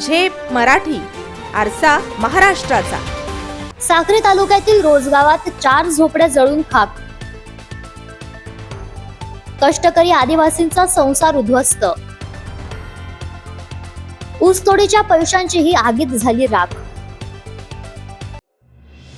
झेप मराठी आरसा महाराष्ट्राचा. साक्री तालुक्यातील रोजगावात चार झोपड्या जळून खाक. कष्टकरी आदिवासींचा संसार उद्ध्वस्त. ऊसतोडीच्या पैशांचीही आगीत झाली राख.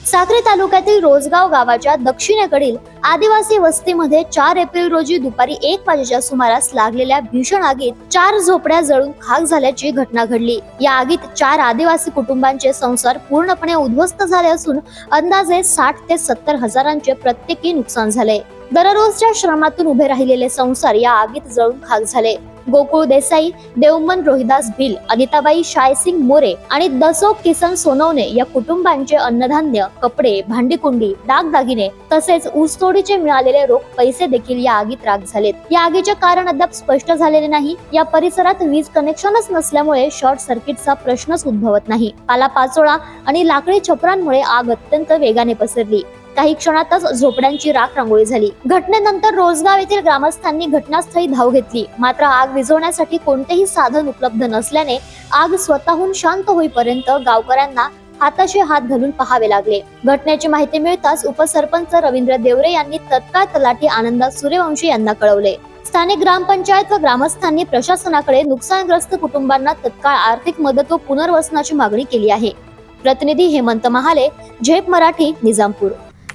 साक्री तालुक्यातील रोजगाव गावाच्या दक्षिणेकडील आदिवासी वस्तीमध्ये चार एप्रिल रोजी दुपारी एक वाजेच्या सुमारास लागलेल्या भीषण आगीत चार झोपड्या जळून खाक झाल्याची घटना घडली. या आगीत चार आदिवासी कुटुंबांचे संसार पूर्णपणे उद्ध्वस्त झाले असून अंदाजे साठ ते सत्तर हजारांचे प्रत्येकी नुकसान झाले. दररोजच्या श्रमातून उभे राहिलेले संसार या आगीत जळून खाक झाले. गोकुळ देसाई देवमन रोहिदास भिल अनिताबाई शायसिंग मोरे आणि दसो किसन सोनवणे या कुटुंबांचे अन्नधान्य कपडे भांडीकुंडी दागदागिने तसेच ऊसतोडीचे मिळालेले रोख पैसे देखील या आगीत राख झालेत. या आगीचे कारण अद्याप स्पष्ट झालेले नाही. या परिसरात वीज कनेक्शनच नसल्यामुळे शॉर्ट सर्किटचा प्रश्नच उद्भवत नाही. पाला पाचोळा आणि लाकडी छपरांमुळे आग अत्यंत वेगाने पसरली. काही क्षणातच झोपड्यांची राख रांगोळी झाली. घटनेनंतर रोजगाव येथील ग्रामस्थांनी घटनास्थळी धाव घेतली. मात्र आग विझवण्यासाठी कोणतेही साधन उपलब्ध नसल्याने आग स्वतःहून शांत होईपर्यंत गावकऱ्यांना हाताशी हात घालून पहावे लागले. घटनेची माहिती मिळताच उपसरपंच रवींद्र देवरे यांनी तत्काळ तलाठी आनंदा सूर्यवंशी यांना कळवले. स्थानिक ग्रामपंचायत व ग्रामस्थांनी प्रशासनाकडे नुकसानग्रस्त कुटुंबांना तत्काळ आर्थिक मदत व पुनर्वसनाची मागणी केली आहे. प्रतिनिधी हेमंत महाले झेप मराठी निजामपूर.